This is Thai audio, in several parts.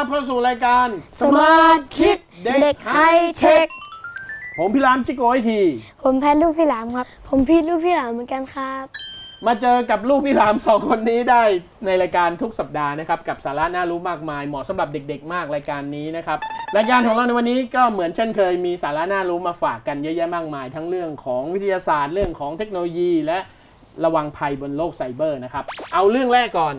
รับเข้าสู่รายการสมาร์ทคิดเด็กไฮเทค ผมพิรามจิโกไอที ผมแพทลูกพี่หลามครับ ผมพี่ลูกพี่หลามเหมือนกันครับ มาเจอกับลูกพี่รามสองคนนี้ได้ในรายการทุกสัปดาห์นะครับ กับสาระน่ารู้มากมายเหมาะสำหรับเด็กๆ มากรายการนี้นะครับ รายการของเราในวันนี้ก็เหมือนเช่นเคยมีสาระน่ารู้มาฝากกันเยอะแยะมากมาย ทั้งเรื่องของวิทยาศาสตร์เรื่องของเทคโนโลยี และระวังภัยบนโลกไซเบอร์นะครับ เอาเรื่องแรกก่อน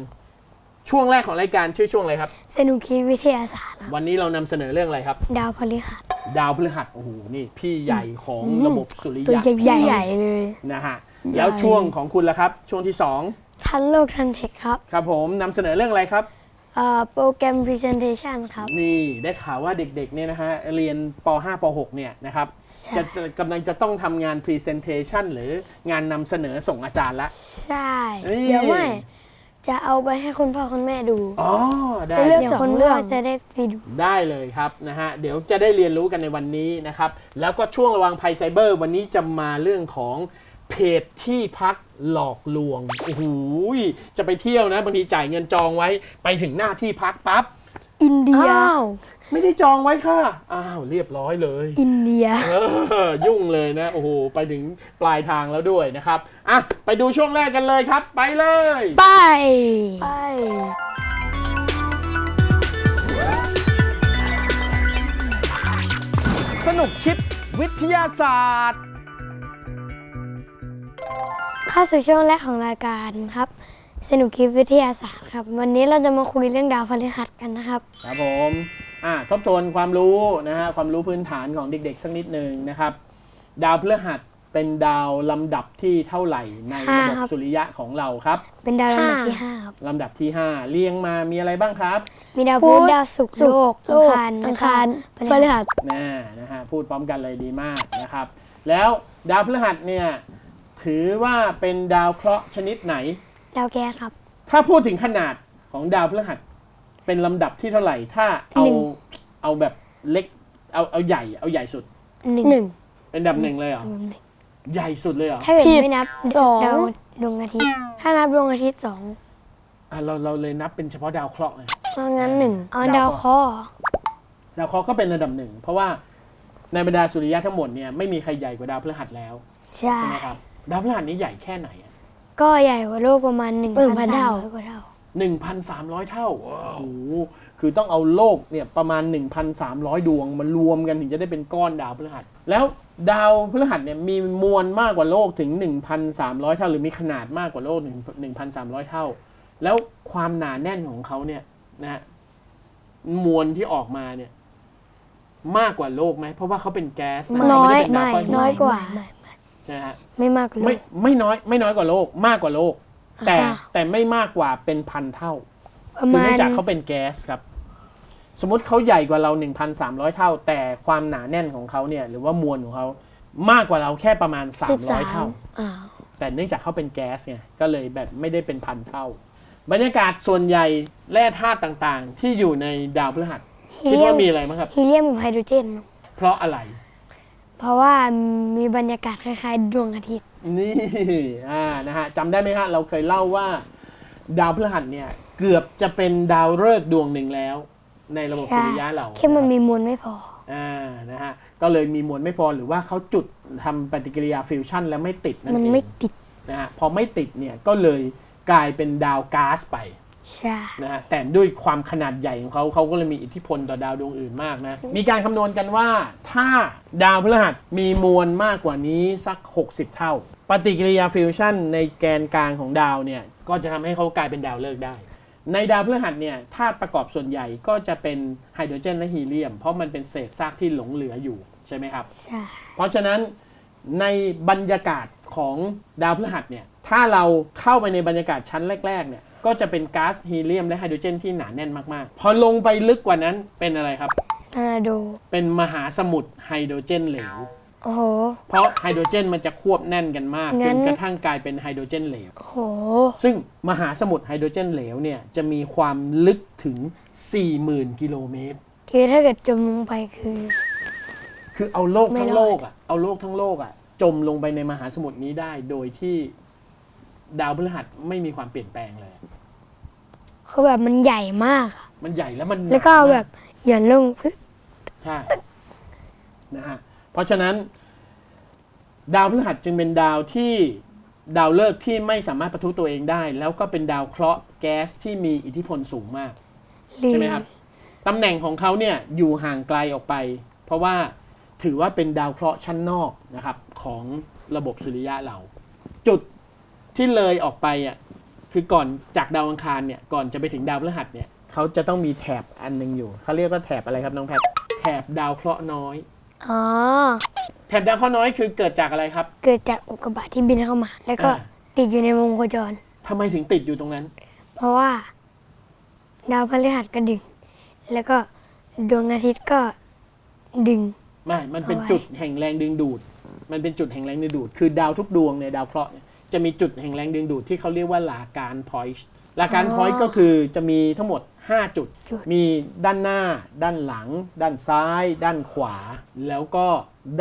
ช่วงแรกของรายการชื่อช่วงอะไรครับ สนุกคิดวิทยาศาสตร์ครับวันนี้เรานำเสนอเรื่องอะไรครับ ดาวพฤหัสดาวพฤหัสโอ้โหนี่พี่ใหญ่ของระบบสุริตัวยะใหญ่ๆเลย นะฮะแล้วช่วงของคุณล่ะครับ ช่วงที่สองทันโลกทันเทคครับครับผมนำเสนอเรื่องอะไรครับ เอ่อโปรแกรม Presentation ครับ นี่ได้ข่าวว่าเด็กๆเนี่ยนะฮะเรียนป .5 ป .6 เนี่ยนะครับใช่ จะจะกำลังจะต้องทำงาน Presentation หรืองานนำเสนอส่งอาจารย์ละ ใช่นี่เดี๋ยวไม่ จะเอาไปให้คุณพ่อคุณแม่ดู อ๋อได้จะเลือกเลยสองเรื่องจะได้ไปดู ได้เลยครับนะฮะเดี๋ยวจะได้เรียนรู้กันในวันนี้นะครับ แล้วก็ช่วงระวังภัยไซเบอร์ วันนี้จะมาเรื่องของเพจที่พักหลอกลวงโอ้โหจะไปเที่ยวนะบางทีจ่ายเงินจองไว้ ไปถึงหน้าที่พักปั๊บ อินเดีย อ้าวไม่ได้จองไว้ค่ะ อ้าวเรียบร้อยเลย อินเดีย เออยุ่งเลยนะ โอ้โห ไปถึงปลายทางแล้วด้วยนะครับ อะ ไปดูช่วงแรกกันเลยครับ ไปเลย ไป ไป สนุกคิดวิทยาศาสตร์ เข้าสู่ช่วงแรกของรายการครับ สนุกคิดวิทยาศาสตร์ครับ วันนี้เราจะมาคุยเรื่องดาวพฤหัสกันนะครับ ครับผมอะทบทวนความรู้นะฮะความรู้พื้นฐานของเด็กๆสักนิดหนึ่งนะครับ ดาวพฤหัสเป็นดาวลำดับที่เท่าไหร่ในระบบห้าครับ สุริยะของเราครับเป็นดาวลำดับที่ห้าครับ ลำดับที่ 5 เรียงมามีอะไรบ้างครับมีดาวพุพุธธดาวศุกร์ศุโลกร์กอังคารอังคารพพฤฤหัหัสสน่านะฮะพูดพร้อมกันเลยดีมากนะครับ แล้วดาวพฤหัสเนี่ยถือว่าเป็นดาวเคราะห์ชนิดไหน ดาวแก๊สครับ ถ้าพูดถึงขนาดของดาวพฤหัส เป็นลำดับที่เท่าไหร่ ถ้าเอาหนึ่ง เอาแบบเล็ก เอาเอาใหญ่ เอาใหญ่สุด หนึ่งหนึ่งเป็นอันดับหนึ่งเลยเหรอ ใหญ่สุดเลยเหรอ ถ้าเกิดผิดไม่นับสอง ดาวดวงอาทิตย์ ถ้านับดวงอาทิตย์สองอะเราเราเลยนับเป็นเฉพาะดาวเคราะห์ไง เพราะงั้นหนึ่งเอาดาดาววเคเคราะราะห์ห์ดาวเคราะห์ก็เป็นระดับหนึ่ง เพราะว่าในบรรดาสุริยะทั้งหมดเนี่ยไม่มีใครใหญ่กว่าดาวพฤหัสแล้วใช่ ใช่ไหมครับ ดาวพฤหัสนี้ใหญ่แค่ไหนอะ ก็ใหญ่กว่าโลกประมาณหนึ่งหนึ่งพัพันนเท่าเท่า กว่าเท่า 1,300 เท่าโอ้โหคือต้องเอาโลกเนี่ยประมาณ 1,300 ดวงมารวมกันถึงจะได้เป็นก้อนดาวพฤหัส แล้วดาวพฤหัสเนี่ยมีมวลมากกว่าโลกถึง 1,300 เท่า หรือมีขนาดมากกว่าโลกถึง1,300 เท่า แล้วความหนาแน่นของเขาเนี่ยนะฮะมวลที่ออกมาเนี่ย มากกว่าโลกไหมเพราะว่าเขาเป็นแก๊สนะน้อยเขาไม่ได้เป็นดาวเคราะห์น้อยกว่า ไม่ไม่ ใช่ไหมฮะไม่มากกว่าโลไม่ก ไม่น้อยไม่น้อยกว่าโลกมากกว่าโลก แต่อ่า แต่ไม่มากกว่าเป็นพันเท่า ประคือมาเนื่ณองจากเขาเป็นแก๊สครับ สมมติเขาใหญ่กว่าเรา 1,300 เท่า แต่ความหนาแน่นของเขาเนี่ย หรือว่ามวลของเขามากกว่าเราแค่ประมาณ สิบสาม300 เท่า อ้าวแต่เนื่องจากเขาเป็นแก๊สไงก็เลยแบบไม่ได้เป็นพันเท่า บรรยากาศส่วนใหญ่แร่ธาตุต่างๆ ที่อยู่ในดาวพฤหัสฮีคิดเลียว่ามมีอะไรบ้างครับ ฮีเลียมกับไฮโดรเจน เพราะอะไร เพราะว่ามีบรรยากาศคล้ายๆดวงอาทิตย์ นี่อ่านะฮะจำได้ไหมฮะ เราเคยเล่าว่า ดาวพฤหัสเนี่ย เกือบจะเป็นดาวฤกษ์ดวงหนึ่งแล้ว ในระบบใช่ สุริยะเราแค่มันมีมวลไม่พอ อ่านะฮะก็เลยมีมวลไม่พอหรือว่าเขาจุดทำปฏิกิริยาฟิวชั่นแล้วไม่ติดนั่นมันเองไม่ติด นะฮะพอไม่ติดเนี่ยก็เลยกลายเป็นดาวก๊าซไป ใช่ นะฮะแต่ด้วยความขนาดใหญ่ของเขาเขาก็เลยมีอิทธิพลต่อดาวดวงอื่นมากนะ มีการคำนวณกันว่าถ้าดาวพฤหัสมีมวลมากกว่านี้สัก 60 เท่า ปฏิกิริยาฟิวชั่นในแกนกลางของดาวเนี่ย ก็จะทำให้เขากลายเป็นดาวฤกษ์ได้ ในดาวพฤหัสเนี่ยธาตุประกอบส่วนใหญ่ก็จะเป็นไฮโดรเจนและฮีเลียม เพราะมันเป็นเศษซากที่หลงเหลืออยู่ใช่ไหมครับ ใช่ เพราะฉะนั้นในบรรยากาศของดาวพฤหัสเนี่ยถ้าเราเข้าไปในบรรยากาศชั้นแรกๆเนี่ย ก็จะเป็นก๊าซฮีเลียมและไฮโดรเจนที่หนาแน่นมาก ๆ พอลงไปลึกกว่านั้นเป็นอะไรครับ ทอร์นาโด เป็นมหาสมุทรไฮโดรเจนเหลว โอ้โห เพราะไฮโดรเจนมันจะควบแน่นกันมากงั้จนนกระทั่งกลายเป็นไฮโดรเจนเหลว โอ้โห ซึ่งมหาสมุทรไฮโดรเจนเหลวเนี่ยจะมีความลึกถึง 40,000 กิโลเมตร คือถ้าเกิดจมลงไปคือ คือเอาโลกไม่ทั้งรอด โลกอะ เอาโลกทั้งโลกอะ จมลงไปในมหาสมุทรนี้ได้โดยที่ ดาวพฤหัสไม่มีความเปลี่ยนแปลงเลย คือแบบมันใหญ่มากอะมันใหญ่แล้วมันหนาแล้วก็เอามาแบบหย่อนลงปึ๊บใช่นะฮะเพราะฉะนั้น ดาวพฤหัสจึงเป็นดาวที่ดาวฤกษ์ที่ไม่สามารถประทุตัวเองได้ แล้วก็เป็นดาวเคราะห์แก๊สที่มีอิทธิพลสูงมากหรือใช่ไหมครับตำแหน่งของเขาเนี่ยอยู่ห่างไกลออกไป เพราะว่าถือว่าเป็นดาวเคราะห์ชั้นนอกนะครับของระบบสุริยะเรา จุด ที่เลยออกไปอะคือก่อนจากดาวอังคารเนี่ยก่อนจะไปถึงดาวพฤหัสเนี่ยเขาจะต้องมีแถบอันหนึงอยู่เขาเรียกว่าแถบอะไรครับน้องแพทแถบดาวเคราะห์น้อย อ๋อ แถบดาวเคราะห์น้อยคือเกิดจากอะไรครับ เกิดจากอุกกาบาตที่บินเข้ามา แล้วก็อ่า ติดอยู่ในวงโคจร ทำไมถึงติดอยู่ตรงนั้น เพราะว่า ดาวพฤหัสก็ดึง แล้วก็ดวงอาทิตย์ก็ดึง ไม่ มันเป็นเอาไว้ จุดแห่งแรงดึงดูด มันเป็นจุดแห่งแรงดึงดูด คือดาวทุกดวงในยดาวเคราะห์เนี่ย จะมีจุดแห่งแรงดึงดูดที่เขาเรียกว่าลาการพอยต์ลาการพอยต์ก็คือจะมีทั้งหมด5จุดจุด มีด้านหน้า ด้านหลัง ด้านซ้าย ด้านขวา แล้วก็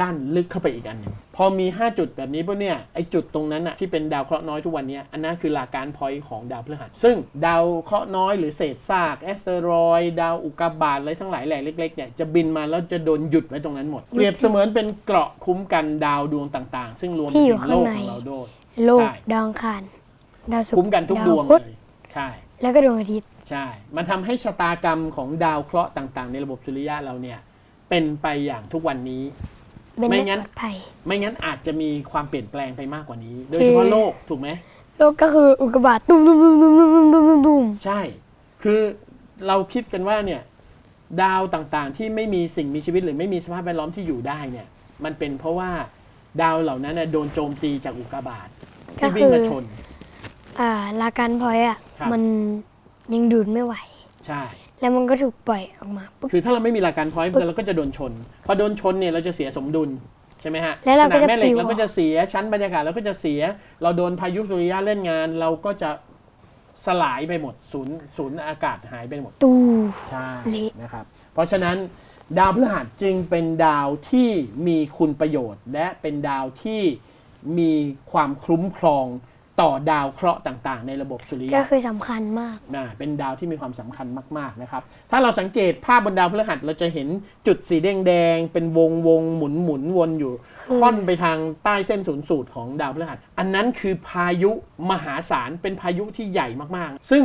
ด้านลึกเข้าไปอีกอันหนึ่งพอมี 5 จุดแบบนี้ปุ๊บเนี่ยไอจุดตรงนั้นอะที่เป็นดาวเคราะห์น้อยทุกวันเนี้ยอันนั้นคือลาการพอยต์ของดาวพฤหัส ซึ่งดาวเคราะห์น้อยหรือเศษซากแอสเตรอยด์ดาวอุกกาบาตอะไรทั้งหลายแหล่เล็กๆเนี่ยจะบินมาแล้วจะโดนหยุดไว้ตรงนั้นหมด เปรียบเสมือนเป็นเกราะคุ้มกันดาวดวงต่างๆ ซึ่งรวมไปที่อยู่ถึงข้างโลกในของเราด้วย โลก ใช่ ดาวอังคาร ดาวศุกคุ้มร์กันทุกดวงพุธเลยใช่ แล้วก็ดวงอาทิตย์ ใช่ มันทำให้ชะตากรรมของดาวเคราะห์ต่างๆ ในระบบสุริยะเราเนี่ย เป็นไปอย่างทุกวันนี้ เป็นไม่ไม่งั้นปลอดภัย ไม่งั้นอาจจะมีความเปลี่ยนแปลงไปมากกว่านี้ โดยเฉพาะโลกถูกไหม โลกก็คืออุกกาบาตตุ้มตุ้มตุ้มตุ้มตุ้มตุ้มตุ้มตุ้มตุ้มใช่ คือเราคิดกันว่าเนี่ยดาวต่างๆที่ไม่มีสิ่งมีชีวิตหรือไม่มีสภาพแวดล้อมที่อยู่ได้เนี่ย มันเป็นเพราะว่าดาวเหล่านั้นน่ะโดนโจมตีจากอุกกาบาต ที่วิ่งมาชน อ่าลาการพอยต์อะ ครับ มันยังดูดไม่ไหว ใช่ แล้วมันก็ถูกปล่อยออกมาปุ๊บ คือถ้าเราไม่มีหลักการพอยต์เราก็จะโดนชน พอโดนชนเนี่ยเราจะเสียสมดุลใช่ไหมฮะแล้วเราสก็นามจะแม่เหล็ปลิกว เราก็จะเสียชั้นบรรยากาศเราก็จะเสีย เราโดนพายุสุริยะเล่นงาน เราก็จะสลายไปหมดศูนย์ศูนย์อากาศหายไปหมด ตู ใช่เละ นะครับ เพราะฉะนั้นดาวพฤหัสจึงเป็นดาวที่มีคุณประโยชน์ และเป็นดาวที่ มีความคุ้มครองต่อดาวเคราะห์ต่างๆ ในระบบสุริก็ยะคือสำคัญมาก นะเป็นดาวที่มีความสำคัญมากๆนะครับ ถ้าเราสังเกตภาพบนดาวพฤหัสเราจะเห็นจุดสีแดงๆ เป็นวงวงหมุนหมุนวนอยู่ ค่อนไปทางใต้เส้นศูนย์สูตรของดาวพฤหัส อันนั้นคือพายุมหาศาลเป็นพายุที่ใหญ่มากๆ ซึ่ง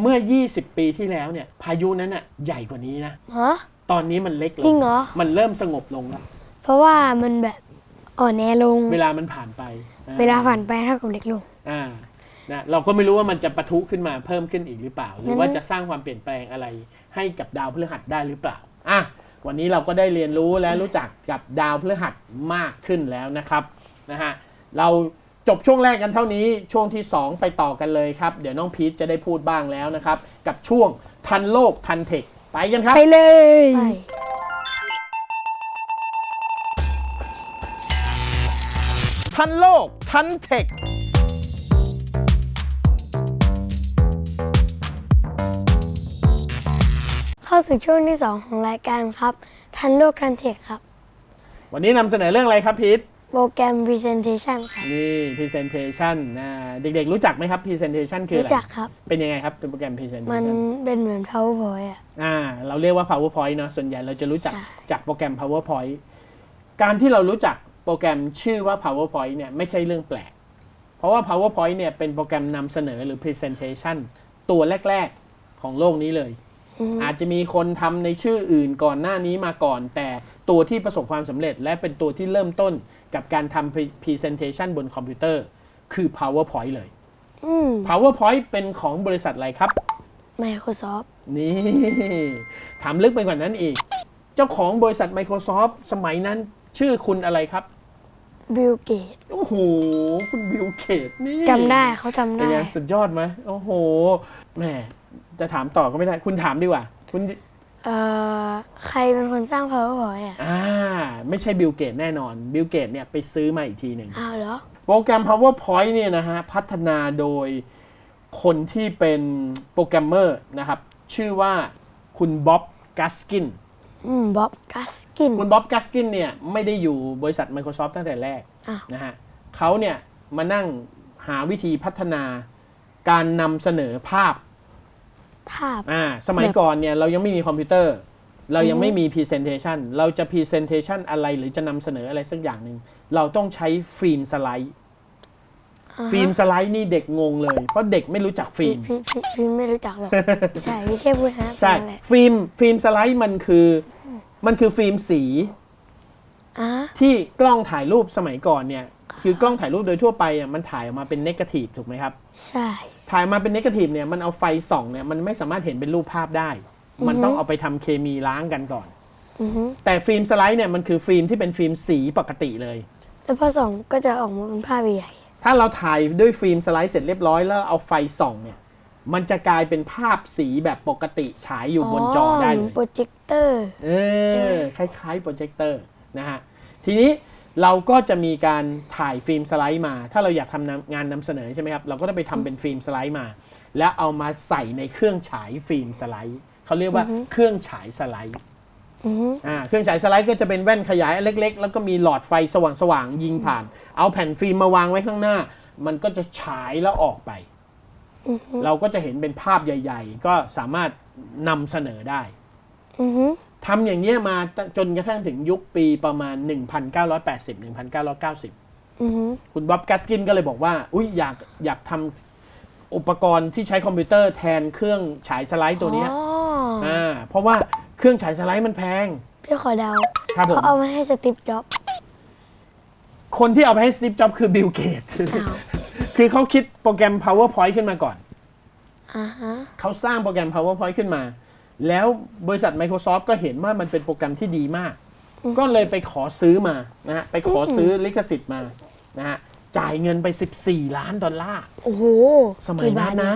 เมื่อ 20 ปีที่แล้วเนี่ยพายุนั้นน่ะใหญ่กว่านี้นะ ฮะ ตอนนี้มันเล็กลจริงเหรอ มันเริ่มสงบลงแล้ว เพราะว่ามันแบบ อ่อนแอลง เวลามันผ่านไปอ่เวลาผ่านไปเท่ากับเล็กลง อ่านะเราก็ไม่รู้ว่ามันจะปะทุขึ้นมาเพิ่มขึ้นอีกหรือเปล่า หรือว่าจะสร้างความเปลี่ยนแปลงอะไรให้กับดาวพฤหัสได้หรือเปล่าอะวันนี้เราก็ได้เรียนรู้และรู้จักกับดาวพฤหัสมากขึ้นแล้วนะครับนะฮะเราจบช่วงแรกกันเท่านี้ช่วงที่ 2 ไปต่อกันเลยครับ เดี๋ยวน้องพีทจะได้พูดบ้างแล้วนะครับ กับช่วงทันโลกทันเทคไปกันครับ ไปเลย ทันโลกทันเทคเข้าสู่ช่วงที่ 2 ของรายการครับ ทันโลกทันเทคครับ วันนี้นำเสนอเรื่องอะไรครับพีทโปรแกรม Presentation ครับ นี่ Presentation นะเด็กๆ รู้จักไหมครับ Presentation คืออะไร รู้จักครับ เป็นยังไงครับ เป็นโปรแกรมมัน Presentation เป็นเหมือน PowerPoint อะ อ่า เราเรียกว่า PowerPoint เนอะส่วนใหญ่เราจะรู้จักใช่จากโปรแกรม PowerPoint การที่เรารู้จัก โปรแกรมชื่อว่า PowerPoint เนี่ยไม่ใช่เรื่องแปลก เพราะว่า PowerPoint เนี่ยเป็นโปรแกรมนำเสนอหรือ Presentation ตัวแรก ๆ ของโลกนี้เลยอืมอาจจะมีคนทำในชื่ออื่นก่อนหน้านี้มาก่อน แต่ตัวที่ประสบความสำเร็จ และเป็นตัวที่เริ่มต้นกับการทำ Presentation บนคอมพิวเตอร์ คือ PowerPoint เลยอืม PowerPoint เป็นของบริษัทอะไรครับ Microsoft นี่ถามลึกไปกว่านั้นอีก เจ้าของบริษัท Microsoft สมัยนั้นชื่อคุณอะไรครับ บิลเกตโอ้โห คุณบิลเกตนี่จำได้เขาจำเป็นได้ ไงสุดยอดไหมโอ้โหแหมจะถามต่อก็ไม่ได้ คุณถามดีกว่า คุณเอ่อ ใครเป็นคนสร้าง powerpoint อะอ่าไม่ใช่บิลเกตแน่นอน บิลเกตเนี่ยไปซื้อมาอีกทีหนึ่ง อ้าวเหรอ โปรแกรม PowerPoint เนี่ยนะฮะ พัฒนาโดยคนที่เป็นโปรแกรมเมอร์นะครับ ชื่อว่าคุณบ๊อบกัสกิน อืมบ๊อบกัสกิน คุณบ๊อบกัสกินเนี่ยไม่ได้อยู่บริษัท Microsoft ตั้งแต่แรกอ้าวนะฮะเขาเนี่ยมานั่งหาวิธีพัฒนาการนำเสนอภาพ ภาพ อ่าสมัยแบบก่อนเนี่ยเรายังไม่มีคอมพิวเตอร์ เรายังไม่มี Presentation เราจะ Presentation อะไรหรือจะนำเสนออะไรสักอย่างหนึ่ง เราต้องใช้ฟิล์มสไลด์อ่าฮะ ฟิล์มสไลด์นี่เด็กงงเลย เพราะเด็กไม่รู้จักฟิพี่ล์มพี่พี่พี่ไม่รู้จักหรอก ใช่พี่แค่พูดฮะใช่นั่นแหละฟิล์มฟิล์มสไลด์มันคือ มันคือฟิล์มสีอะที่กล้องถ่ายรูปสมัยก่อนเนี่ย คือกล้องถ่ายรูปโดยทั่วไปอะมันถ่ายออกมาเป็นเนกาทีฟถูกไหมครับ ใช่ ถ่ายมาเป็นเนกาทีฟเนี่ยมันเอาไฟส่องเนี่ยมันไม่สามารถเห็นเป็นรูปภาพได้ มันต้องเอาไปทำเคมีล้างกันก่อนอือฮึแต่ฟิล์มสไลด์เนี่ยมันคือฟิล์มที่เป็นฟิล์มสีปกติเลย แล้วพอส่องก็จะออกมาเป็นภาพใหญ่ ถ้าเราถ่ายด้วยฟิล์มสไลด์เสร็จเรียบร้อยแล้วเอาไฟส่องเนี่ย มันจะกลายเป็นภาพสีแบบปกติฉายอยู่บนจอได้เลยโปรเจคเตอร์เออคล้ายๆโปรเจคเตอร์นะฮะทีนี้เราก็จะมีการถ่ายฟิล์มสไลด์มา ถ้าเราอยากทำนำงานนำเสนอใช่ไหมครับ เราก็ต้องไปทำเป็นฟิล์มสไลด์มา แล้วเอามาใส่ในเครื่องฉายฟิล์มสไลด์ เขาเรียกว่าเครื่องฉายสไลด์อือฮึอ่าเครื่องฉายสไลด์ก็จะเป็นแว่นขยายอันเล็ก ๆ แล้วก็มีหลอดไฟสว่างๆยิงผ่าน เอาแผ่นฟิล์มมาวางไว้ข้างหน้า มันก็จะฉายแล้วออกไป อือฮึเราก็จะเห็นเป็นภาพใหญ่ ๆ ก็สามารถนำเสนอได้อือฮึทำอย่างเงี้ยมาจนกระทั่งถึงยุคปีประมาณ 1980 1990 อือฮึคุณบ๊อบกัสกินก็เลยบอกว่า อุ้ยอยากอยากทำอุปกรณ์ที่ใช้คอมพิวเตอร์แทนเครื่องฉายสไลด์ตัวเนี้ยอ๋ออ่าเพราะว่าเครื่องฉายสไลด์มันแพง พี่ขอเดาครับผม เขาเอามาให้สติปจ็อบ คนที่เอาไปให้สตีฟจ็อบคือบิลเกตอ้าวคือเขาคิดโปรแกรม PowerPoint ขึ้นมาก่อน อ่าฮะ เขาสร้างโปรแกรม PowerPoint ขึ้นมา แล้วบริษัท Microsoft ก็เห็นว่ามันเป็นโปรแกรมที่ดีมาก ก็เลยไปขอซื้อมานะฮะไปขอซื้อลิขสิทธิ์มานะฮะจ่ายเงินไป 14 ล้านดอลลาร์ โอ้โหสมัยกี่บานั้ทนนะ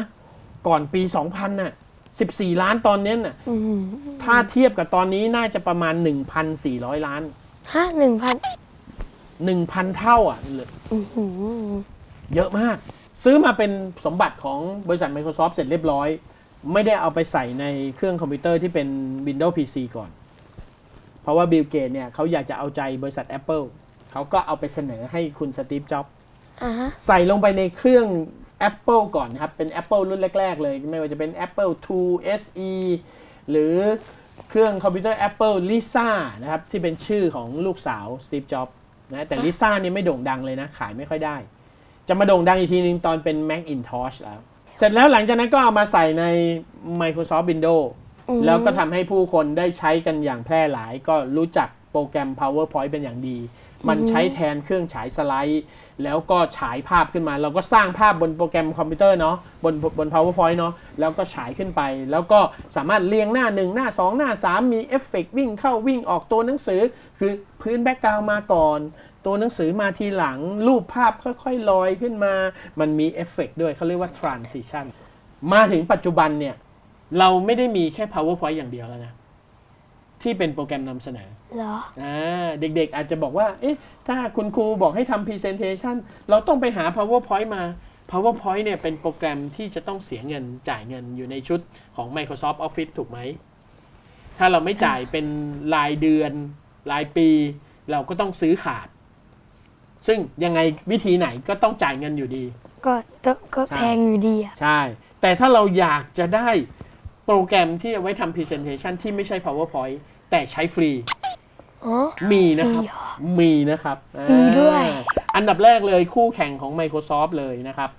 ก่อนปี 2000น่ะ14 ล้านตอนนี้น่ะอือหือถ้าเทียบกับตอนนี้น่าจะประมาณ 1,400 ล้าน ฮะหนึ่งพัน 1,000 เท่าอะเหลืออือหือเยอะมาก ซื้อมาเป็นสมบัติของบริษัท Microsoft เสร็จเรียบร้อย ไม่ได้เอาไปใส่ในเครื่องคอมพิวเตอร์ที่เป็น Windows PC ก่อน เพราะว่าบิลเกตเนี่ยเขาอยากจะเอาใจบริษัท Apple เขาก็เอาไปเสนอให้คุณสตีฟจ็อบ อ่าฮะ ใส่ลงไปในเครื่อง Apple ก่อนนะครับ เป็น Apple รุ่นแรก ๆ เลย ไม่ว่าจะเป็น Apple II SE หรือเครื่องคอมพิวเตอร์ Apple Lisa นะครับ ที่เป็นชื่อของลูกสาวสตีฟจ็อบ นะแต่ Lisa เนี่ยไม่โด่งดังเลยนะ ขายไม่ค่อยได้ จะมาโด่งดังอีกทีนึงตอนเป็น Macintosh แล้ว เสร็จแล้วหลังจากนั้นก็เอามาใส่ใน Microsoft Windows อืมแล้วก็ทำให้ผู้คนได้ใช้กันอย่างแพร่หลาย ก็รู้จักโปรแกรม PowerPoint เป็นอย่างดี มันใช้แทนเครื่องฉายสไลด์ แล้วก็ฉายภาพขึ้นมา เราก็สร้างภาพบนโปรแกรมคอมพิวเตอร์เนาะบนบน PowerPoint เนาะแล้วก็ฉายขึ้นไป แล้วก็สามารถเรียงหน้า 1 หน้า 2 หน้า 3 มีเอฟเฟกต์วิ่งเข้าวิ่งออกตัวหนังสือ คือพื้นแบ็กกราวมาก่อน ตัวหนังสือมาทีหลัง รูปภาพค่อยๆลอยขึ้นมา มันมีเอฟเฟกต์ด้วยเขาเรียกว่า transition มาถึงปัจจุบันเนี่ยเราไม่ได้มีแค่ PowerPoint อย่างเดียวแล้วนะที่เป็นโปรแกรมนำเสนอ เหรอ อ่าเด็กๆอาจจะบอกว่า เอ๊ะ ถ้าคุณครูบอกให้ทำ Presentation เราต้องไปหา PowerPoint มา PowerPoint เนี่ยเป็นโปรแกรมที่จะต้องเสียเงินจ่ายเงินอยู่ในชุดของ Microsoft Office ถูกไหม ถ้าเราไม่จ่ายเป็นรายเดือน รายปี เราก็ต้องซื้อขาด ซึ่งยังไงวิธีไหนก็ต้องจ่ายเงินอยู่ดี ก็ก็ก็ใช่แพงอยู่ดีอะ ใช่ แต่ถ้าเราอยากจะได้โปรแกรมที่เอาไว้ทำ Presentation ที่ไม่ใช่ PowerPoint แต่ใช้ฟรี อ๋อ มีนะครับฟรีเหรอมีนะครับฟรีด้วยอ่าอันดับแรกเลยคู่แข่งของ Microsoft เลยนะครับ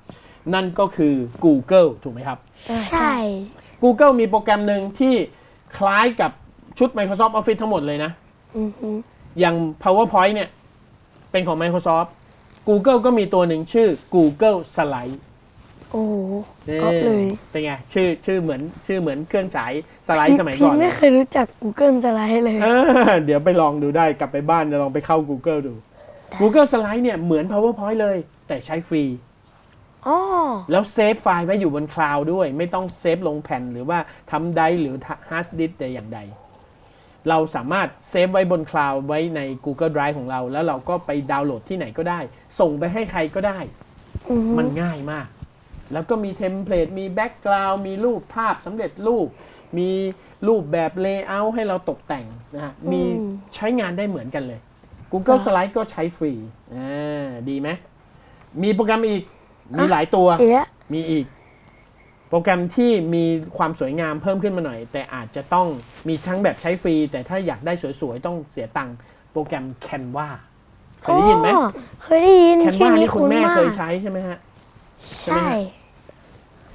นั่นก็คือ Google ถูกไหมครับ ใช่ Google มีโปรแกรมหนึ่งที่คล้ายกับชุด Microsoft Office ทั้งหมดเลยนะอือหืออย่าง PowerPoint เนี่ย เป็นของ Microsoft Google ก็มีตัวหนึ่งชื่อ Google Slide โอ้โหนี่ก๊อปเลยเป็นไงชื่อชื่อเหมือนชื่อเหมือนเครื่องฉายสไลด์สมัยก่อนพี่เลไม่ยเคยรู้จัก Google Slide เลยเออเดี๋ยวไปลองดูได้กลับไปบ้านจะลองไปเข้า Google ดู Google Slide เนี่ยเหมือน PowerPoint เลย แต่ใช้ฟรีอ๋อแล้วเซฟไฟล์ไว้อยู่บนคลาวด์ด้วย ไม่ต้องเซฟลงแผ่นหรือว่าทำไดร์หรือฮาร์ดดิสก์แต่อย่างใด เราสามารถเซฟไว้บนคลาวด์ไว้ใน Google Drive ของเรา แล้วเราก็ไปดาวน์โหลดที่ไหนก็ได้ ส่งไปให้ใครก็ได้อือฮึมันง่ายมาก แล้วก็มีเทมเพลตมีแบ็กกราวด์มีรูปภาพสำเร็จรูป มีรูปแบบเลเยอร์ให้เราตกแต่งนะฮะมีใช้งานได้เหมือนกันเลย Google Slide ก็ใช้ฟรีอ่าดีไหมมีโปรแกรมอีก มีหลายตัวอีกแล้วมีอีก โปรแกรมที่มีความสวยงามเพิ่มขึ้นมาหน่อย แต่อาจจะต้องมีทั้งแบบใช้ฟรี แต่ถ้าอยากได้สวยๆ ต้องเสียตังค์โปรแกรม Canva เคยได้ยินไหมอ๋อเคยได้ยินชื่ Canva อนี้นี่คุณคุ้นแม่มากเคยใช้ใช่ไหมฮะ ใช่ไหมใช่ฮะ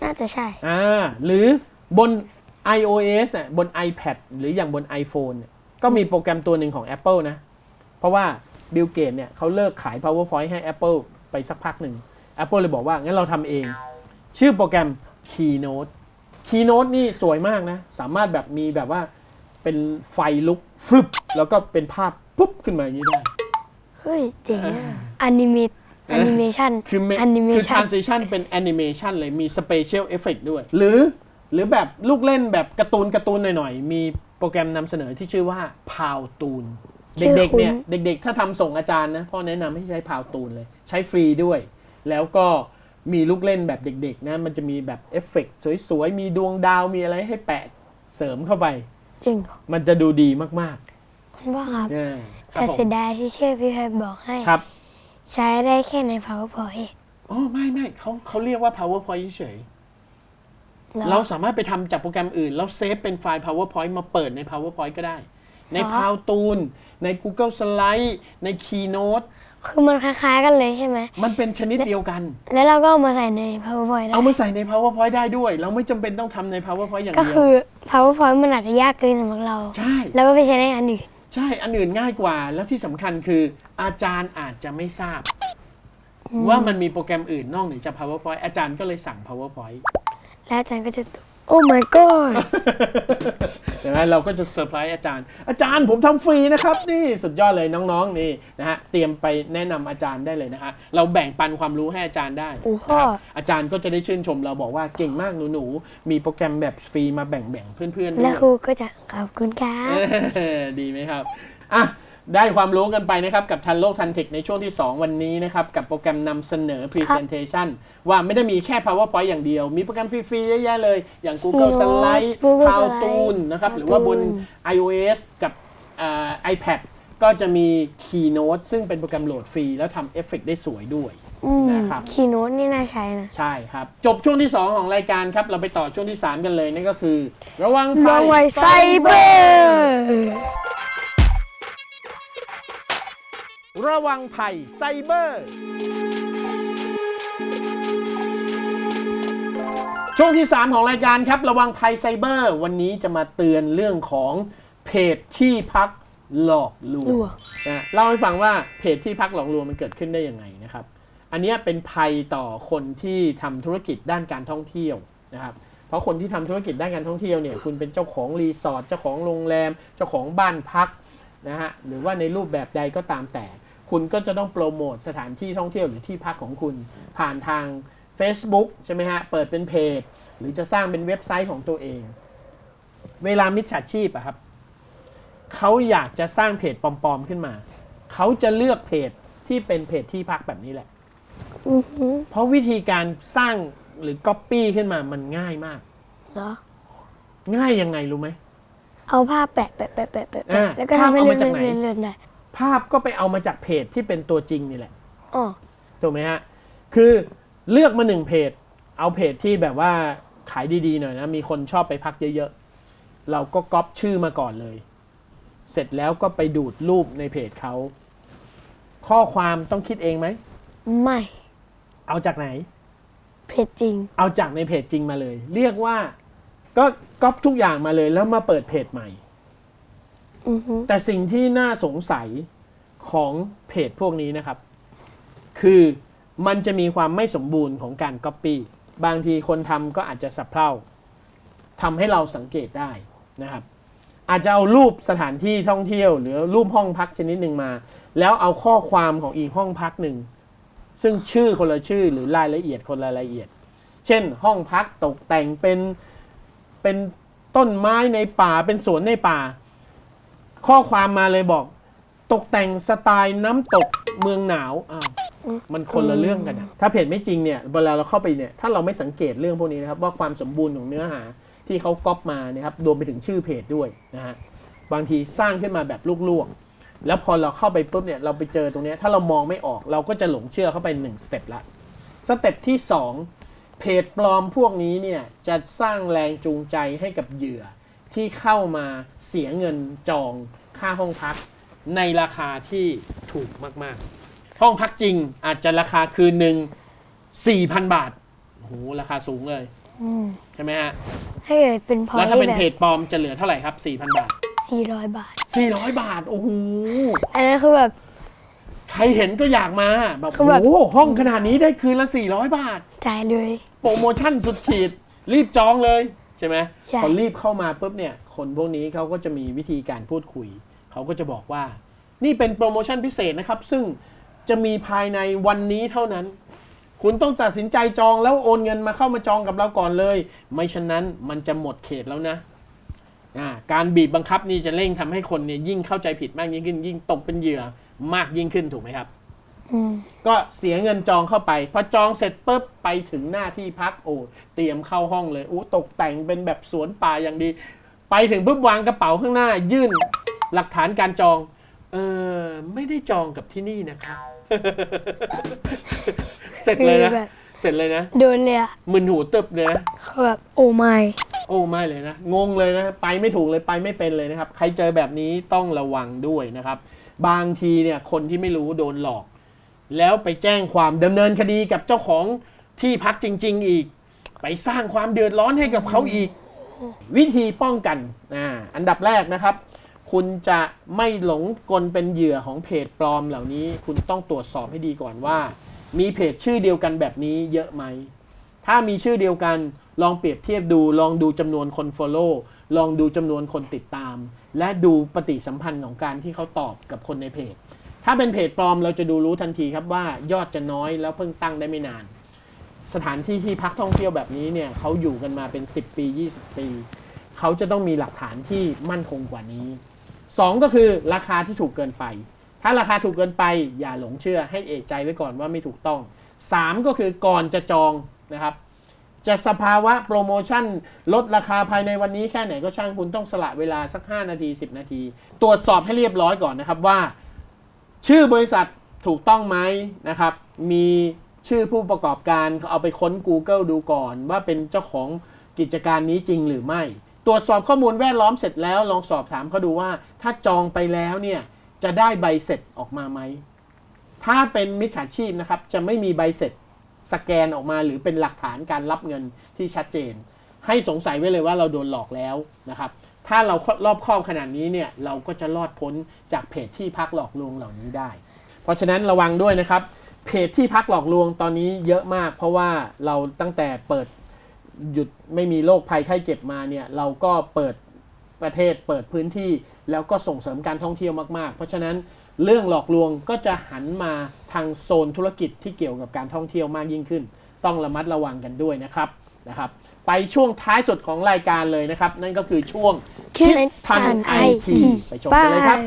น่าจะใช่ อ่าหรือบน iOS น่ะบน iPad หรืออย่างบน iPhone เนี่ยก็มีโปรแกรมตัวหนึ่งของ Apple นะ เพราะว่าบิลเกตเนี่ยเขาเลิกขาย PowerPoint ให้ Apple ไปสักพักหนึ่ง Apple เลยบอกว่า งั้นเราทำเอง ชื่อโปรแกรม Keynote Keynote นี่สวยมากนะ สามารถแบบมีแบบว่าเป็นไฟลุกฟึบแล้วก็เป็นภาพปุ๊บขึ้นมาอย่างนี้ได้ เฮ้ย เจ๋งอะอนิเมต อนิเมชันคือเมอนิเมคือ ชัน transition เป็น animation เลยมี special effect ด้วย หรือหรือแบบลูกเล่นแบบการ์ตูนการ์ตูนหน่อยๆ มีโปรแกรมนำเสนอที่ชื่อว่า p o w t o o n ชื่อเด็กๆเนี่ยคุ้นเด็กๆ ถ้าทำส่งอาจารย์นะพ่อแนะนำให้ใช้ p o w t o o n เลย ใช้ฟรีด้วย แล้วก็มีลูกเล่นแบบเด็กๆนะมันจะมีแบบเอฟเฟกต์สวยๆ มีดวงดาวมีอะไรให้แปะเสริมเข้าไป จริงเหรอมันจะดูดีมากคุณพ่อครับๆอ่าครัแต่บผเสีมยดายที่เชื่อพี่แพทบอกให้ ครับ ใช้ได้แค่ใน powerpoint อ๋อไม่ไม่เขาเขาเรียกว่า powerpoint เฉยๆแล้วเราสามารถไปทำจากโปรแกรมอื่น แล้วเซฟเป็นไฟล์ PowerPoint มาเปิดใน PowerPoint ก็ได้ ในอ๋อ p o w t o o n ใน Google Slide ใน Keynote คือมันคล้าย ๆ กันเลยใช่ไหม มันเป็นชนิดเดียวกัน แล้วเราก็เอามาใส่ใน powerpoint ได้เอามาใส่ใน PowerPoint ได้ด้วย เราไม่จำเป็นต้องทำใน PowerPoint อย่างก็เดียว คือ powerpoint มันอาจจะยากเกินสำหรับเรา ใช่ แล้วก็ไปใช้ในอันอื่น ใช่อันอื่นง่ายกว่า แล้วที่สำคัญคืออาจารย์อาจจะไม่ทราบ ว่ามันมีโปรแกรมอื่นนอกเหนือจาก PowerPoint อาจารย์ก็เลยสั่ง PowerPoint แล้วอาจารย์ก็จะ ตอบ oh my god เห็นไหมเราก็จะเซอร์ไพรส์อาจารย์ อาจารย์ผมทำฟรีนะครับ นี่สุดยอดเลยน้องๆนี่นะฮะเตรียมไปแนะนำอาจารย์ได้เลยนะฮะเราแบ่งปันความรู้ให้อาจารย์ได้โอ้พ่อนะครับอาจารย์ก็จะได้ชื่นชมเราบอกว่าเก่งมากหนูๆมีโปรแกรมแบบฟรีมาแบ่งๆเพื่อนๆด้แล้ววย ครูก็จะขอบคุณครับ เออดีไหมครับ อะ ได้ความรู้กันไปนะครับ กับทันโลกทันเทคในช่วงที่ 2 วันนี้นะครับ กับโปรแกรมนำเสนอ Presentation ว่าไม่ได้มีแค่ PowerPoint อย่างเดียว มีโปรแกรมฟรีๆเยอะแยะเลย อย่าง Google Keynote Slide Google How Slide to นะครับ หรือว่าบน iOS กับอ่า iPad ก็จะมี Keynote ซึ่งเป็นโปรแกรมโหลดฟรี แล้วทำเอฟเฟกต์ได้สวยด้วยอืมนะครับคีย์โน้ตนี่น่าใช้นะ ใช่ครับ จบช่วงที่ 2 ของรายการครับ เราไปต่อช่วงที่ 3 กันเลยนั่นก็คือ ระวังระวังไวไซเบอร์ ระวังภัยไซเบอร์ ช่วงที่ 3 ของรายการครับ ระวังภัยไซเบอร์ วันนี้จะมาเตือนเรื่องของเพจที่พักหลอกลวงลวงนะเล่าให้ฟังว่าเพจที่พักหลอกลวงมันเกิดขึ้นได้ยังไงนะครับ อันเนี้ยเป็นภัยต่อคนที่ทำธุรกิจด้านการท่องเที่ยวนะครับ เพราะคนที่ทำธุรกิจด้านการท่องเที่ยวเนี่ยคุณเป็นเจ้าของรีสอร์ทเจ้าของโรงแรม เจ้าของบ้านพักนะฮะหรือว่าในรูปแบบใดก็ตามแต่ คุณก็จะต้องโปรโมทสถานที่ท่องเที่ยวหรือที่พักของคุณ ผ่านทาง Facebook ใช่ไหมฮะ เปิดเป็นเพจ หรือจะสร้างเป็นเว็บไซต์ของตัวเอง เวลามิจฉาชีพอะครับเขาอยากจะสร้างเพจปลอมๆขึ้นมา เขาจะเลือกเพจที่เป็นเพจที่พักแบบนี้แหละอือหือเพราะวิธีการสร้างหรือก๊อปปี้ขึ้นมามันง่ายมาก เหรอ ง่ายยังไงรู้ไหม เอาภาพแปะแปะแปะแปะแปะอ่าแปะแล้วก็ทำให้ภาพเอาเลื่อมานจากไหน เลื่อนเลื่อนได้ ภาพก็ไปเอามาจากเพจที่เป็นตัวจริงนี่แหละอ๋อถูกไหมฮะ คือเลือกมาหนึ่งเพจ เอาเพจที่แบบว่าขายดีๆหน่อยนะ มีคนชอบไปพักเยอะๆ เราก็ก๊อปชื่อมาก่อนเลย เสร็จแล้วก็ไปดูดรูปในเพจเขา ข้อความต้องคิดเองไหม ไม่ เอาจากไหน เพจจริง เอาจากในเพจจริงมาเลย เรียกว่าก็ก๊อปทุกอย่างมาเลยแล้วมาเปิดเพจใหม่อือหือ แต่สิ่งที่น่าสงสัยของเพจพวกนี้นะครับ คือมันจะมีความไม่สมบูรณ์ของการก๊อปปี้บางทีคนทำก็อาจจะสับเพร่าทำให้เราสังเกตได้นะครับ อาจจะเอารูปสถานที่ท่องเที่ยว หรือรูปห้องพักชนิดหนึ่งมา แล้วเอาข้อความของอีกห้องพักหนึ่งซึ่งชื่อคนละชื่อหรือรายละเอียดคนละรายละเอียด เช่น ห้องพักตกแต่งเป็นเป็นต้นไม้ในป่าเป็นสวนในป่า ข้อความมาเลยบอก ตกแต่งสไตล์น้ำตกเมืองหนาวอ้าวมันคนละเรื่องกันนะถ้าเพจไม่จริงเนี่ยเวลาเราเข้าไปเนี่ยถ้าเราไม่สังเกตเรื่องพวกนี้นะครับว่าความสมบูรณ์ของเนื้อหาที่เขาก๊อปมานะครับรวมไปถึงชื่อเพจด้วยนะฮะบางทีสร้างขึ้นมาแบบลวกๆแล้วพอเราเข้าไปปุ๊บเนี่ยเราไปเจอตรงเนี้ยถ้าเรามองไม่ออกเราก็จะหลงเชื่อเข้าไปหนึ่งสเต็ปละสเต็ปที่สองเพจปลอมพวกนี้เนี่ยจะสร้างแรงจูงใจให้กับเหยื่อ ที่เข้ามาเสียเงินจองค่าห้องพัก ในราคาที่ถูกมากๆ ห้องพักจริงอาจจะราคาคืนหนึ่ง4,000 บาทโอ้โหราคาสูงเลย อืมใช่ไหมฮะ ถ้าเกิดเป็นพอแล้วยถ้าเป็นแบบเพจปลอมจะเหลือเท่าไหร่ครับ 4,000 บาท สี่ร้อยบาท 400 บาท โอ้โห อันนั้นคือแบบ ใครเห็นก็อยากมา แบบคือแบบ โอ้โหห้องขนาดนี้ได้คืนละ 400 บาท จ่ายเลย โปรโมชั่นสุดขีด รีบจองเลย ใช่ไหมใช่ พอรีบเข้ามาปุ๊บเนี่ย คนพวกนี้เขาก็จะมีวิธีการพูดคุย เขาก็จะบอกว่า นี่เป็นโปรโมชั่นพิเศษนะครับ ซึ่งจะมีภายในวันนี้เท่านั้น คุณต้องตัดสินใจจองแล้วโอนเงินมาเข้ามาจองกับเราก่อนเลย ไม่ฉะนั้นมันจะหมดเขตแล้วนะอ่าการบีบบังคับนี่จะเร่งทำให้คนเนี่ยยิ่งเข้าใจผิดมากยิ่งขึ้น ยิ่งตกเป็นเหยื่อมากยิ่งขึ้นถูกไหมครับอืม ก็เสียเงินจองเข้าไป พอจองเสร็จปุ๊บไปถึงหน้าที่พักโอ้เตรียมเข้าห้องเลยโอ้ตกแต่งเป็นแบบสวนป่าอย่างดี ไปถึงปุ๊บวางกระเป๋าข้างหน้า ยื่นหลักฐานการจอง เออไม่ได้จองกับที่นี่นะครับเสร็จเลยนะคือแบบเสร็จเลยนะโดนเลยอะมึนหูตึบเลยนะเขาแบบโอ้ไม่โอ้ไม่เลยนะงงเลยนะไปไม่ถูกเลยไปไม่เป็นเลยนะครับ ใครเจอแบบนี้ต้องระวังด้วยนะครับ บางทีเนี่ยคนที่ไม่รู้โดนหลอก แล้วไปแจ้งความดำเนินคดีกับเจ้าของที่พักจริง ๆ อีก ไปสร้างความเดือดร้อนให้กับเขาอีก วิธีป้องกันอ่าอันดับแรกนะครับ คุณจะไม่หลงกลเป็นเหยื่อของเพจปลอมเหล่านี้ คุณต้องตรวจสอบให้ดีก่อนว่า มีเพจชื่อเดียวกันแบบนี้เยอะไหม ถ้ามีชื่อเดียวกันลองเปรียบเทียบดู ลองดูจำนวนคน Follow ลองดูจำนวนคนติดตาม และดูปฏิสัมพันธ์ของการที่เขาตอบกับคนในเพจ ถ้าเป็นเพจปลอมเราจะดูรู้ทันทีครับว่ายอดจะน้อยแล้วเพิ่งตั้งได้ไม่นาน สถานที่ที่พักท่องเที่ยวแบบนี้เนี่ยเขาอยู่กันมาเป็น 10 ปี 20 ปี เขาจะต้องมีหลักฐานที่มั่นคงกว่านี้ 2 ก็คือราคาที่ถูกเกินไป ถ้าราคาถูกเกินไปอย่าหลงเชื่อให้เอกใจไว้ก่อนว่าไม่ถูกต้อง 3 ก็คือก่อนจะจองนะครับจะสภาวะโปรโมชั่น ลดราคาภายในวันนี้แค่ไหนก็ช่างคุณต้องสละเวลาสัก 5 นาที 10 นาที ตรวจสอบให้เรียบร้อยก่อนนะครับว่า ชื่อบริษัทถูกต้องไหมนะครับ มีชื่อผู้ประกอบการเขาเอาไปค้น Google ดูก่อน ว่าเป็นเจ้าของกิจการนี้จริงหรือไม่ ตรวจสอบข้อมูลแวดล้อมเสร็จแล้วลองสอบถามเขาดูว่าถ้าจองไปแล้วเนี่ยจะได้ใบเสร็จออกมาไหม ถ้าเป็นมิจฉาชีพนะครับจะไม่มีใบเสร็จสแกนออกมาหรือเป็นหลักฐานการรับเงินที่ชัดเจน ให้สงสัยไว้เลยว่าเราโดนหลอกแล้วนะครับ ถ้าเรารอบครอบขนาดนี้เนี่ยเราก็จะรอดพ้นจากเพจที่พักหลอกลวงเหล่านี้ได้ เพราะฉะนั้นระวังด้วยนะครับ เพจที่พักหลอกลวงตอนนี้เยอะมาก เพราะว่าเราตั้งแต่เปิดหยุดไม่มีโรคภัยไข้เจ็บมาเนี่ยเราก็เปิดประเทศเปิดพื้นที่แล้วก็ส่งเสริมการท่องเที่ยวมากๆ เพราะฉะนั้นเรื่องหลอกลวงก็จะหันมาทางโซนธุรกิจที่เกี่ยวกับการท่องเที่ยวมากยิ่งขึ้น ต้องระมัดระวังกันด้วยนะครับนะครับ ไปช่วงท้ายสุดของรายการเลยนะครับ นั่นก็คือช่วง Kids ทัน Tan ไอที IT ไปชมกันเลยครับ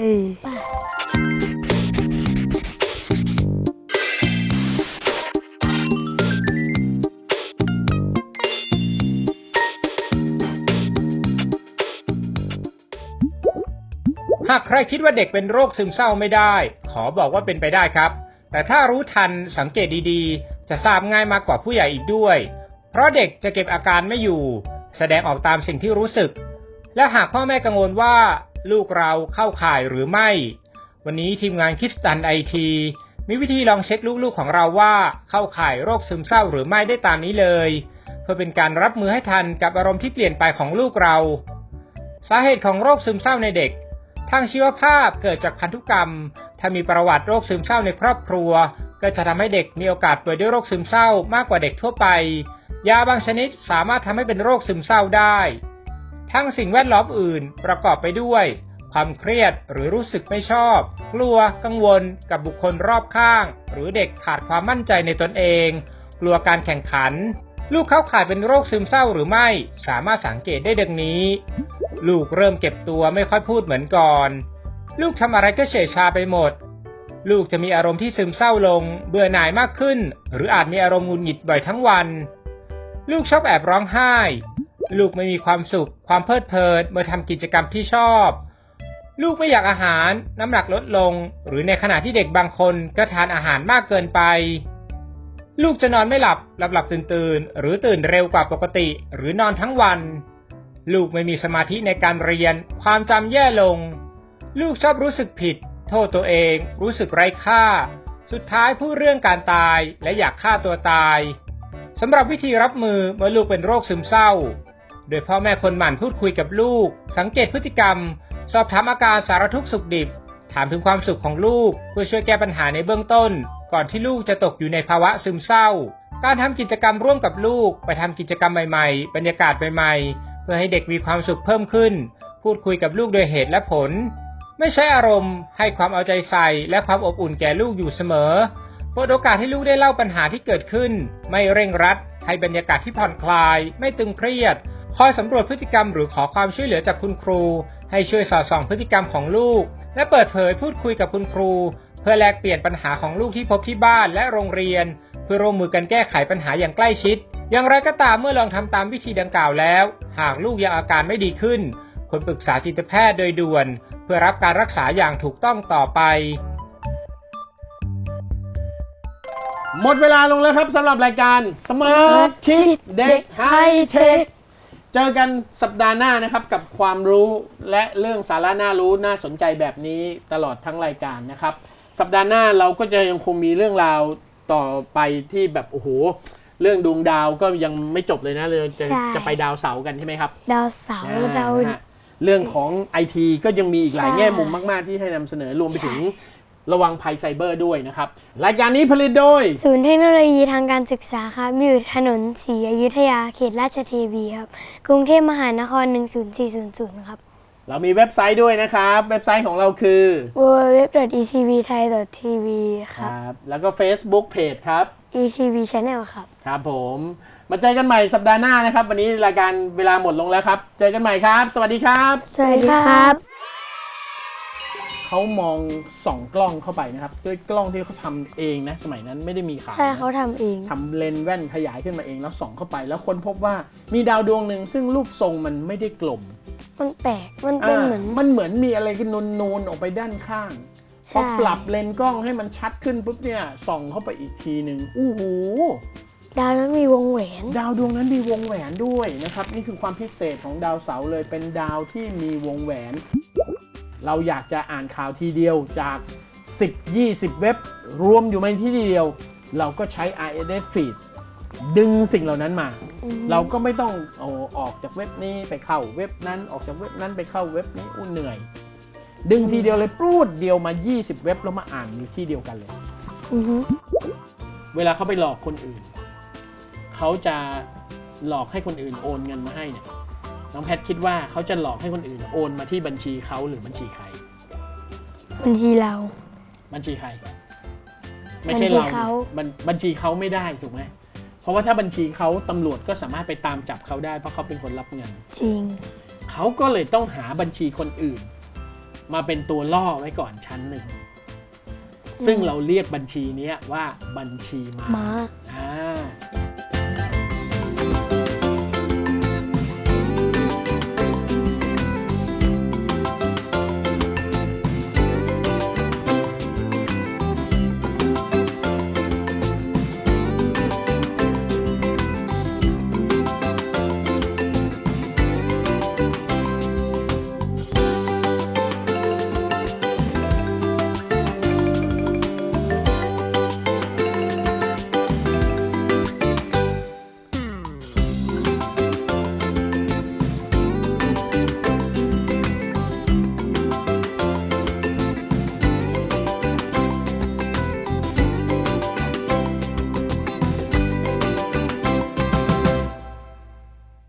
หากใครคิดว่าเด็กเป็นโรคซึมเศร้าไม่ได้ ขอบอกว่าเป็นไปได้ครับ แต่ถ้ารู้ทันสังเกตดีๆ จะทราบง่ายมากกว่าผู้ใหญ่อีกด้วย เพราะเด็กจะเก็บอาการไม่อยู่ แสดงออกตามสิ่งที่รู้สึก และหากพ่อแม่กังวลว่า ลูกเราเข้าข่ายหรือไม่ วันนี้ทีมงานคิสตันไอทีมีวิธีลองเช็คลูกๆของเราว่าเข้าข่ายโรคซึมเศร้าหรือไม่ได้ตามนี้เลย เพื่อเป็นการรับมือให้ทันกับอารมณ์ที่เปลี่ยนไปของลูกเรา สาเหตุของโรคซึมเศร้าในเด็ก ทางชีวภาพเกิดจากพันธุกรรม ถ้ามีประวัติโรคซึมเศร้าในครอบครัว ก็จะทำให้เด็กมีโอกาสป่วยด้วยโรคซึมเศร้ามากกว่าเด็กทั่วไป ยาบางชนิดสามารถทำให้เป็นโรคซึมเศร้าได้ ทั้งสิ่งแวดล้อมอื่นประกอบไปด้วย ความเครียดหรือรู้สึกไม่ชอบ กลัวกังวลกับบุคคลรอบข้าง หรือเด็กขาดความมั่นใจในตนเอง กลัวการแข่งขัน ลูกเขาข่ายเป็นโรคซึมเศร้าหรือไม่สามารถสังเกตได้ดังนี้ ลูกเริ่มเก็บตัวไม่ค่อยพูดเหมือนก่อน ลูกทำอะไรก็เฉยชาไปหมดลูกจะมีอารมณ์ที่ซึมเศร้าลง เบื่อหน่ายมากขึ้น หรืออาจมีอารมณ์หงุดหงิดบ่อยทั้งวัน ลูกชอบแอบร้องไห้ ลูกไม่มีความสุข ความเพลิดเพลินเมื่อทำกิจกรรมที่ชอบ ลูกไม่อยากอาหาร น้ำหนักลดลง หรือในขณะที่เด็กบางคนก็ทานอาหารมากเกินไป ลูกจะนอนไม่หลับ หลับหลับตื่นตื่นหรือตื่นเร็วกว่าปกติ หรือนอนทั้งวัน ลูกไม่มีสมาธิในการเรียน ความจำแย่ลง ลูกชอบรู้สึกผิด โทษตัวเอง รู้สึกไร้ค่า สุดท้ายพูดเรื่องการตายและอยากฆ่าตัวตาย สำหรับวิธีรับมือเมื่อลูกเป็นโรคซึมเศร้า โดยพ่อแม่คนหมั่นพูดคุยกับลูก สังเกตพฤติกรรม สอบถามอาการสารทุกข์สุขดิบ ถามถึงความสุขของลูก เพื่อช่วยแก้ปัญหาในเบื้องต้น ก่อนที่ลูกจะตกอยู่ในภาวะซึมเศร้า การทำกิจกรรมร่วมกับลูก ไปทำกิจกรรมใหม่ๆ บรรยากาศใหม่ๆ เพื่อให้เด็กมีความสุขเพิ่มขึ้น พูดคุยกับลูกโดยเหตุและผล ไม่ใช้อารมณ์ ให้ความเอาใจใส่และความอบอุ่นแก่ลูกอยู่เสมอ เปิดโอกาสให้ลูกได้เล่าปัญหาที่เกิดขึ้น ไม่เร่งรัด ให้บรรยากาศที่ผ่อนคลาย ไม่ตึงเครียด คอยสำรวจพฤติกรรมหรือขอความช่วยเหลือจากคุณครู ให้ช่วยสอดส่องพฤติกรรมของลูก และเปิดเผยพูดคุยกับคุณครู เพื่อแลกเปลี่ยนปัญหาของลูกที่พบที่บ้านและโรงเรียน เพื่อร่วมมือกันแก้ไขปัญหาอย่างใกล้ชิด อย่างไรก็ตามเมื่อลองทำตามวิธีดังกล่าวแล้ว หากลูกยังอาการไม่ดีขึ้นควรปรึกษาจิตแพทย์โดยด่วน เพื่อรับการรักษาอย่างถูกต้องต่อไป หมดเวลาลงแล้วครับสำหรับรายการ Smart Kid เด็กไฮเทคเจอกันสัปดาห์หน้านะครับกับความรู้และเรื่องสาระน่ารู้น่าสนใจแบบนี้ตลอดทั้งรายการนะครับ สัปดาห์หน้าเราก็จะยังคงมีเรื่องราวต่อไปที่แบบโอ้โหเรื่องดวงดาวก็ยังไม่จบเลยนะเลยจะใช่ จะไปดาวเสาร์กันใช่ไหมครับดาวเสาร์อ่าดาวนะฮะเรื่องของไอทีก็ยังมีอีกหลายใช่ แง่มุมมาก ๆ ที่ให้นำเสนอรวมไปถึง ระวังภัยไซเบอร์ด้วยนะครับ รายการนี้ผลิตโดย ศูนย์เทคโนโลยีทางการศึกษาครับ อยู่ถนนศรีอยุธยาเขตราชเทวีครับ กรุงเทพมหานคร 10400 ครับ เรามีเว็บไซต์ด้วยนะครับ เว็บไซต์ของเราคือ www.etvthai.tv ครับครับ แล้วก็ Facebook Page ครับ ETV Channel ครับ ครับผม มาเจอกันใหม่สัปดาห์หน้านะครับ วันนี้รายการเวลาหมดลงแล้วครับ เจอกันใหม่ครับ สวัสดีครับ สวัสดีครับ เขามองส่องกล้องเข้าไปนะครับ ด้วยกล้องที่เขาทำเองนะ สมัยนั้นไม่ได้มีขายใช่นะเขาทำเอง ทำเลนส์แว่นขยายขึ้นมาเองแล้วส่องเข้าไป แล้วคนพบว่ามีดาวดวงหนึ่งซึ่งรูปทรงมันไม่ได้กลมมันแปลกมันเป็นเหมือนามันเหมือนมีอะไรกันนูนๆออกไปด้านข้างพใช่ อปรับเลนส์กล้องให้มันชัดขึ้นปุ๊บเนี่ยส่องเข้าไปอีกทีหนึ่งอู้หูดาวนั้นมีวงแหวน ดาวดวงนั้นมีวงแหวนด้วยนะครับ นี่คือความพิเศษของดาวเสาร์เลยเป็นดาวที่มีวงแหวน เราอยากจะอ่านข่าวทีเดียวจาก 10-20 เว็บ รวมอยู่ในที่เดียว เราก็ใช้ RSS feed ดึงสิ่งเหล่านั้นมา เราก็ไม่ต้องเอาออกจากเว็บนี้ไปเข้าเว็บนั้นออกจากเว็บนั้นไปเข้าเว็บนี้อู้เหนื่อย ดึงทีเดียวเลยปรูดเดียวมา 20 เว็บแล้วมาอ่านอยู่ที่เดียวกันเลยอือฮึเวลาเขาไปหลอกคนอื่น เขาจะหลอกให้คนอื่นโอนเงินมาให้เนี่ย น้องแพทคิดว่าเขาจะหลอกให้คนอื่นโอนมาที่บัญชีเขาหรือบัญชีใคร บัญชีเรา บัญชีใคร ไม่ใช่เราบัญชีเขาบัญบัญชีเขาไม่ได้ถูกไหมเพราะว่าถ้าบัญชีเขาตำรวจก็สามารถไปตามจับเขาได้ เพราะเขาเป็นคนรับเงิน จริง เขาก็เลยต้องหาบัญชีคนอื่น มาเป็นตัวล่อไว้ก่อนชั้นหนึ่ง ซึ่งเราเรียกบัญชีเนี้ยว่าบัญชีม้าม้าอ่า